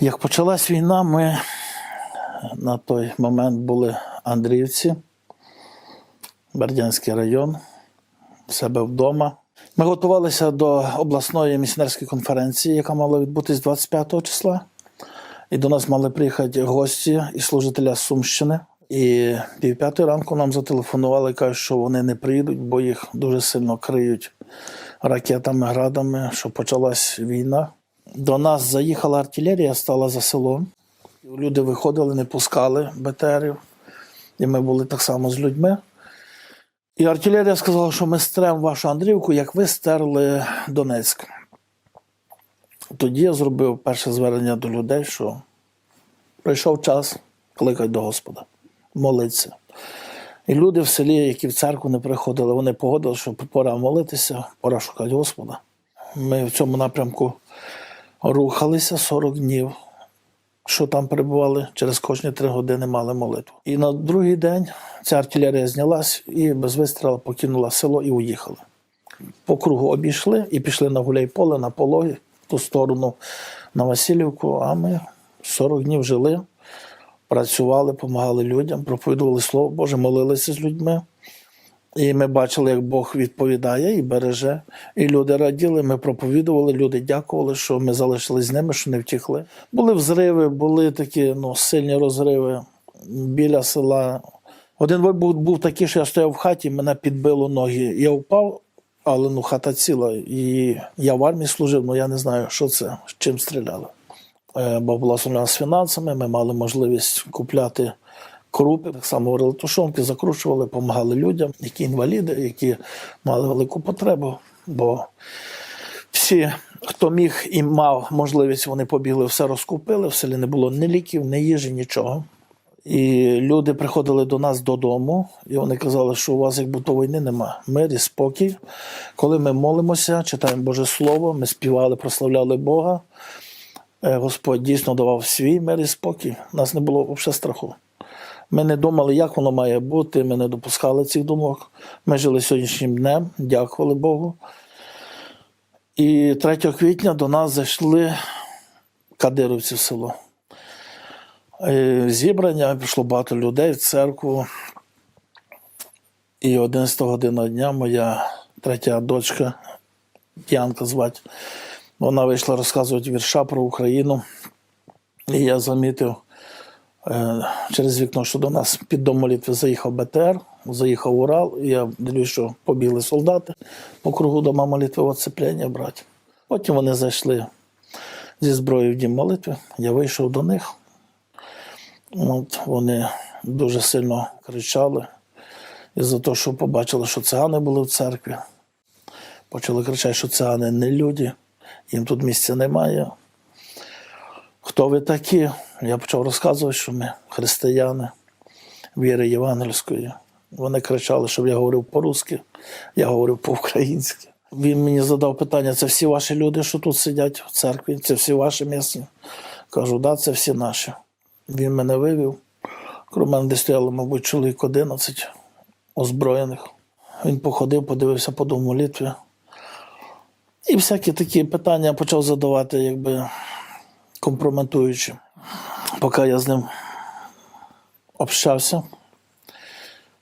Як почалась війна, ми на той момент були Андріївці, Бердянський район, в себе вдома. Ми готувалися до обласної місіонерської конференції, яка мала відбутись 25 числа. І до нас мали приїхати гості і служителя Сумщини. І пів п'ятої ранку нам зателефонували і кажуть, що вони не приїдуть, бо їх дуже сильно криють ракетами, градами, що почалась війна. До нас заїхала артилерія, стала за селом. Люди виходили, не пускали БТРів. І ми були так само з людьми. І артилерія сказала, що ми стрем вашу Андрівку, як ви стерли Донецьк. Тоді я зробив перше звернення до людей, що прийшов час кликати до Господа, молитися. І люди в селі, які в церкву не приходили, вони погодили, що пора молитися, пора шукати Господа. Ми в цьому напрямку рухалися 40 днів, що там перебували, через кожні три години мали молитву. І на другий день ця артилерія знялась і без вистрілу покинула село і уїхали. По кругу обійшли і пішли на гуляйполе, на пологи, в ту сторону на Васильівку, а ми 40 днів жили, працювали, допомагали людям, проповідували Слово Боже, молилися з людьми. І ми бачили, як Бог відповідає і береже. І люди раділи, ми проповідували, люди дякували, що ми залишились з ними, що не втікли. Були взриви, були такі ну, сильні розриви біля села. Один випадок був такий, що я стояв в хаті, мене підбило ноги. Я впав, але ну, хата ціла. І я в армії служив, але я не знаю, що це, з чим стріляли. Е, Бо була сумляна з фінансами, ми мали можливість купляти крупи, так само варили тушонки, закручували, допомагали людям, які інваліди, які мали велику потребу. Бо всі, хто міг і мав можливість, вони побігли, все розкупили. В селі не було ні ліків, ні їжі, нічого. І люди приходили до нас додому, і вони казали, що у вас як будто війни нема. Мир і спокій. Коли ми молимося, читаємо Боже Слово, ми співали, прославляли Бога. Е, Господь дійсно давав свій мир і спокій. У нас не було взагалі страху. Ми не думали, як воно має бути, ми не допускали цих думок. Ми жили сьогоднішнім днем, дякували Богу. І 3 квітня до нас зайшли кадировці в село. Е, Зібрання пішло багато людей в церкву. І 11 година дня моя третя дочка, Янка звати, вона вийшла розказувати вірша про Україну. І я замітив через вікно, що до нас під дом молитви заїхав БТР, заїхав Урал. Я дивлюсь, що побігли солдати по кругу дома молитви оцеплення брати. Потім вони зайшли зі зброєю в дім молитви. Я вийшов до них. От вони дуже сильно кричали. І за те, що побачили, що цигани були в церкві. Почали кричати, що цигани не люди, їм тут місця немає. Хто ви такі? Я почав розказувати, що ми християни віри євангельської. Вони кричали, щоб я говорив по-русски, я говорив по-українськи. Він мені задав питання: це всі ваші люди, що тут сидять в церкві, це всі ваші місні. Кажу, да, це всі наші. Він мене вивів. Крім мене десь стояло, мабуть, чоловік 11 озброєних. Він походив, подивився по дому молитві. І всякі такі питання почав задавати, якби компрометуючи. Поки я з ним общався,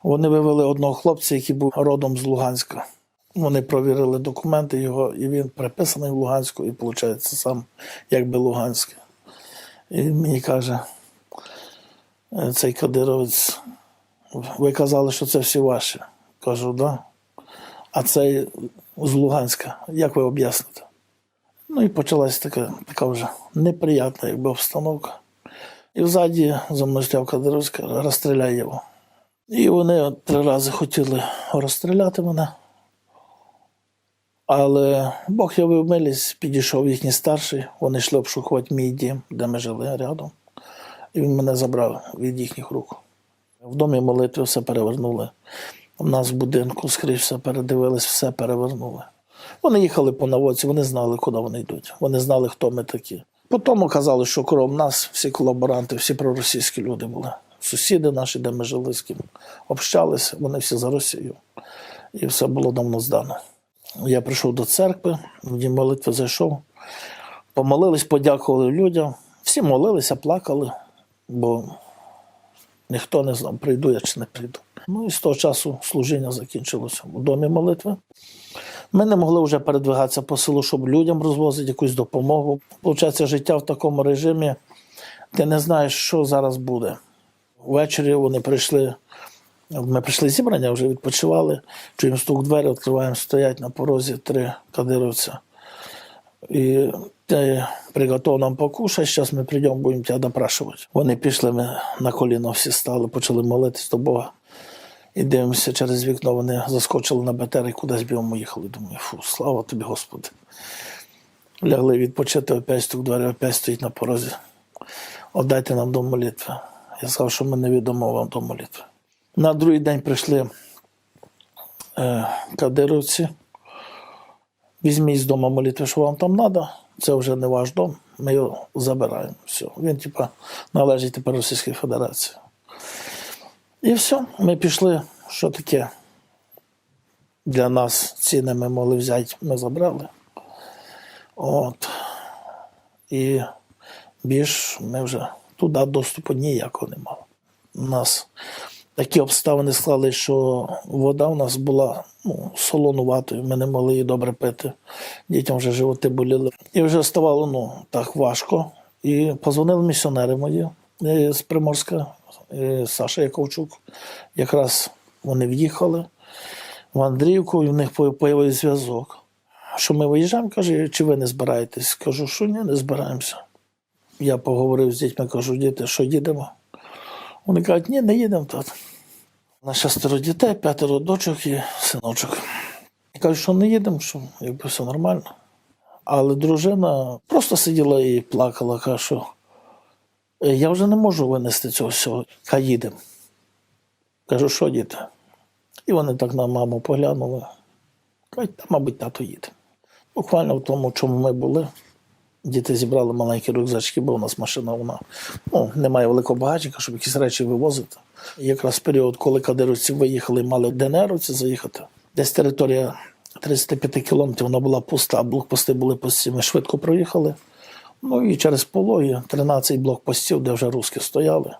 вони вивели одного хлопця, який був родом з Луганська. Вони провірили документи його, і він приписаний в Луганську, і виходить сам якби Луганський. І мені каже, «Е, цей кадировець, ви казали, що це всі ваші. Кажу, да. А цей з Луганська, як ви об'ясните? Ну і почалась така, така вже неприятна якби, обстановка. І взаді за мною стояв Кадировський, розстріляй його. І вони три рази хотіли розстріляти мене. Але Бог явив милість, підійшов їхній старший, вони йшли обшукувати мій дім, де ми жили рядом. І він мене забрав від їхніх рук. В домі молитви все перевернули. У нас в будинку скрізь все передивились, все перевернули. Вони їхали по наводці, вони знали, куди вони йдуть. Вони знали, хто ми такі. Потім казали, що крім нас всі колаборанти, всі проросійські люди були. Сусіди наші, де ми жили, з ким общалися, вони всі за Росію. І все було давно здано. Я прийшов до церкви, в дім молитви зайшов, помолились, подякували людям. Всі молилися, плакали, бо ніхто не знав, прийду я чи не прийду. Ну і з того часу служіння закінчилося у домі молитви. Ми не могли вже передвигатися по селу, щоб людям розвозити якусь допомогу. Получається, життя в такому режимі, ти не знаєш, що зараз буде. Ввечері вони прийшли. Ми прийшли зібрання, вже відпочивали. Чуємо стук двері, відкриваємо, стоять на порозі три кадировця. І ти приготов нам покушать, зараз ми прийдемо, будемо тебе допрашувати. Вони пішли, ми на коліно всі стали, почали молитись до Бога. І дивимося через вікно, вони заскочили на БТР і кудись бігом їхали. Думаю, фу, слава тобі, Господи. Лягли відпочити, опять стук двері, опять стоїть на порозі. Отдайте нам до молитви. Я сказав, що ми не відомо вам до молитви. На другий день прийшли е, кадировці. Візьміть з дому молитви, що вам там треба. Це вже не ваш дом, ми його забираємо. Все. Він, типа, належить тепер Російській Федерації. І все, ми пішли. Що таке для нас ціни ми могли взяти, ми забрали. От. І більш ми вже туди доступу ніякого не мали. У нас такі обставини склали, що вода у нас була ну, солонуватою, ми не могли її добре пити. Дітям вже животи боліли. І вже ставало ну, так важко. І позвонили місіонери мої е, з Приморська, Саша Яковчук. Якраз вони в'їхали в Андріївку, і в них появився зв'язок. Що ми виїжджаємо, каже, чи ви не збираєтесь? Кажу, що ні, не збираємося. Я поговорив з дітьми, кажу, діти, що їдемо? Вони кажуть, ні, не їдемо тут. На шестеро дітей, п'ятеро дочок і синочок. Я кажу, що не їдемо, що якби все нормально. Але дружина просто сиділа і плакала, каже, що «Е, я вже не можу винести цього всього. Хай їдемо. Кажу, що діти? І вони так на маму поглянули. Кажуть, та, мабуть, тато їде. Буквально в тому, чому ми були. Діти зібрали маленькі рюкзачки, бо у нас машина вона ну, немає великого багажника, щоб якісь речі вивозити. Якраз період, коли кадировці виїхали, мали ДНРовці заїхати. Десь територія 35 кілометрів вона була пуста, блокпости були пусті. Ми швидко проїхали. Ну і через пологі 13 блокпостів, де вже руски стояли.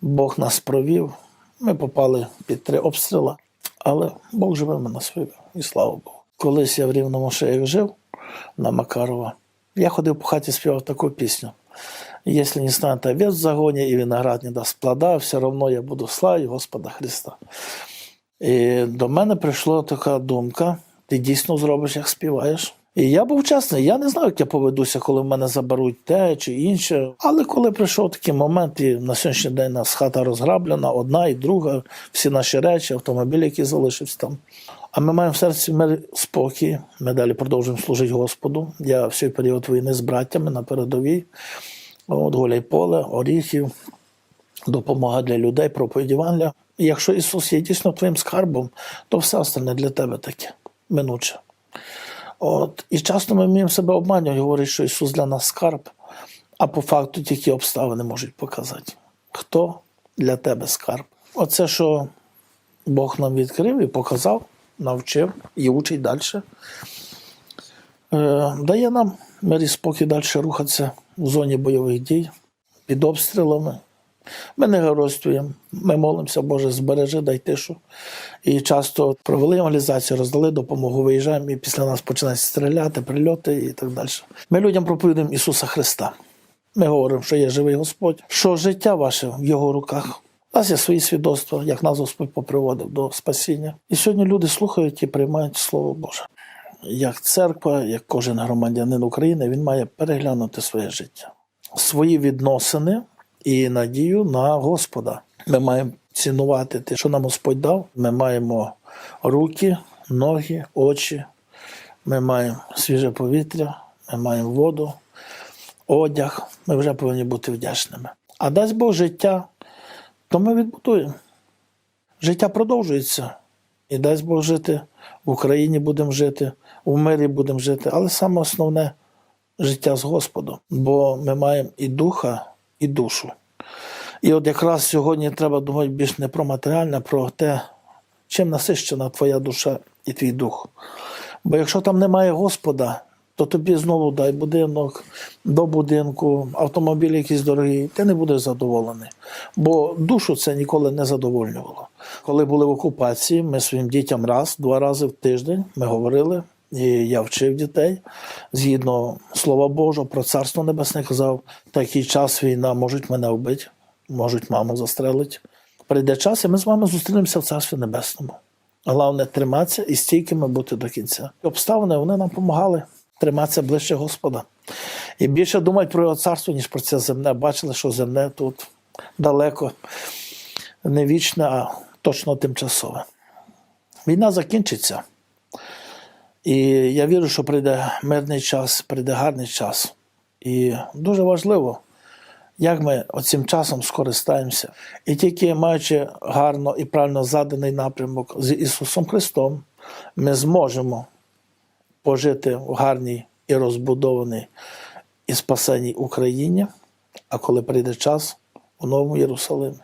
Бог нас провів. Ми попали під три обстріли, але Бог живе нас вивів. І слава Богу. Колись я в рівному шеях жив на Макарова. Я ходив по хаті, співав таку пісню. Якщо не станет овец в загоні і виноград не дасть плода, все одно я буду славити Господа Христа. І до мене прийшла така думка: ти дійсно зробиш, як співаєш. І я був чесний, я не знаю, як я поведуся, коли в мене заберуть те чи інше. Але коли прийшов такий момент, і на сьогоднішній день нас хата розграблена, одна і друга, всі наші речі, автомобіль, який залишився там. А ми маємо в серці мир спокій. Ми далі продовжуємо служити Господу. Я всій період війни з браттями на передовій. От Гуляй поле, Оріхів, допомога для людей, проповідь Євангелія. І якщо Ісус є дійсно твоїм скарбом, то все остальне для тебе таке минуче. От, і часто ми вміємо себе обманювати, говорити, що Ісус для нас скарб, а по факту тільки обставини можуть показати, хто для тебе скарб. Оце, що Бог нам відкрив і показав, навчив і учить далі. Е, дає нам мир спокій далі рухатися в зоні бойових дій під обстрілами. Ми не геройствуємо, ми молимося, Боже, збережи, дай тишу. І часто провели евангелізацію, роздали допомогу, виїжджаємо, і після нас починають стріляти, прильоти і так далі. Ми людям проповідуємо Ісуса Христа. Ми говоримо, що є живий Господь, що життя ваше в Його руках. У нас є свої свідоцтва, як нас Господь поприводив до спасіння. І сьогодні люди слухають і приймають Слово Боже. Як церква, як кожен громадянин України, він має переглянути своє життя, свої відносини і надію на Господа. Ми маємо цінувати те, що нам Господь дав. Ми маємо руки, ноги, очі, ми маємо свіже повітря, ми маємо воду, одяг. Ми вже повинні бути вдячними. А дасть Бог життя, то ми відбудуємо. Життя продовжується. І дасть Бог жити в Україні будемо жити, в мирі будемо жити. Але саме основне життя з Господом. Бо ми маємо і духа, і душу. І от якраз сьогодні треба думати більш не про матеріальне, а про те, чим насищена твоя душа і твій дух. Бо якщо там немає Господа, то тобі знову дай будинок, до будинку, автомобіль якийсь дорогий, ти не будеш задоволений. Бо душу це ніколи не задовольнювало. Коли були в окупації, ми своїм дітям раз, два рази в тиждень ми говорили, і я вчив дітей згідно Слова Божого про Царство Небесне казав, такий час війна можуть мене вбити, можуть маму застрелити. Прийде час, і ми з вами зустрінемося в Царстві Небесному. Головне триматися і стійкими бути до кінця. Обставини вони нам допомагали триматися ближче Господа. І більше думати про його царство, ніж про це земне. Бачили, що земне тут далеко не вічне, а точно тимчасове. Війна закінчиться. І я вірю, що прийде мирний час, прийде гарний час. І дуже важливо, як ми оцим часом скористаємося. І тільки маючи гарно і правильно заданий напрямок з Ісусом Христом, ми зможемо пожити в гарній і розбудованій і спасеній Україні, а коли прийде час у Новому Єрусалимі.